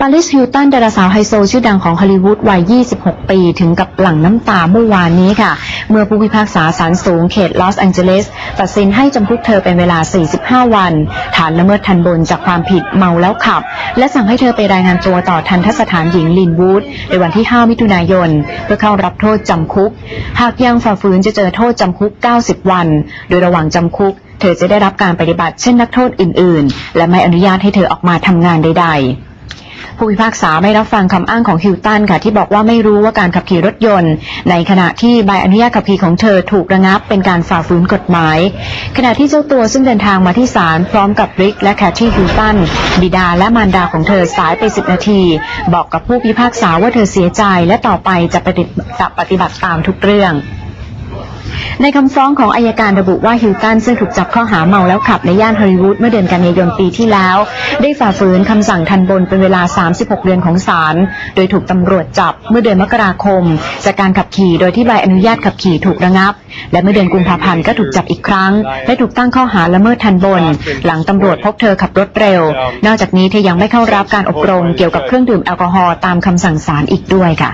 ปาริสฮิลตันดาราสาวไฮโซชื่อดังของฮอลลีวูดวัย 26 ปี ถึงกับหลั่งน้ำตาเมื่อวานนี้ค่ะ เมื่อผู้พิพากษาศาลสูงเขตลอสแองเจลิสตัดสินให้จำคุกเธอเป็นเวลา 45 วัน ฐานละเมิดทันบนจากความผิดเมาแล้วขับ และสั่งให้เธอไปรายงานตัวต่อทันทสถานหญิงลินวูดในวันที่ 5 มิถุนายน เพื่อเข้ารับโทษจำคุก หากยังฝ่าฝืนจะเจอโทษจำคุก 90 วัน โดยระหว่างจำคุกเธอจะได้รับการปฏิบัติเช่นนักโทษอื่น ๆ และไม่อนุญาตให้เธอออกมาทำงานใด ๆ ผู้พิพากษาไม่รับฟังคำอ้างของฮิลตันค่ะ ที่บอกว่าไม่รู้ว่าการขับขี่รถยนต์ ในขณะที่ใบอนุญาตขับขี่ของเธอถูกระงับเป็นการฝ่าฝืนกฎหมาย ขณะที่เจ้าตัวซึ่งเดินทางมาที่ศาลพร้อมกับริกและแคทที่ฮิลตันบิดาและมารดาของเธอสายไปสิบนาที บอกกับผู้พิพากษาว่าเธอเสียใจและต่อไปจะปฏิบัติตามทุกเรื่อง ในคำฟ้องของอายการระบุว่าฮิลตันซึ่งถูกจับข้อหาเมาแล้วขับในย่านฮอลลีวูดเมื่อเดือนกันยายนปีที่แล้ว ได้ฝ่าฝืนคำสั่งทันบนเป็นเวลา 36 เดือนของศาลโดยถูกตำรวจจับเมื่อเดือนมกราคม จากการขับขี่โดยที่ใบอนุญาตขับขี่ถูกระงับ และเมื่อเดือนกุมภาพันธ์ก็ถูกจับอีกครั้ง และถูกตั้งข้อหาละเมิดทันบน หลังตำรวจพบเธอขับรถเร็ว นอกจากนี้เธอยังไม่เข้ารับการอบรมเกี่ยวกับเครื่องดื่มแอลกอฮอล์ตามคำสั่งศาลอีกด้วยค่ะ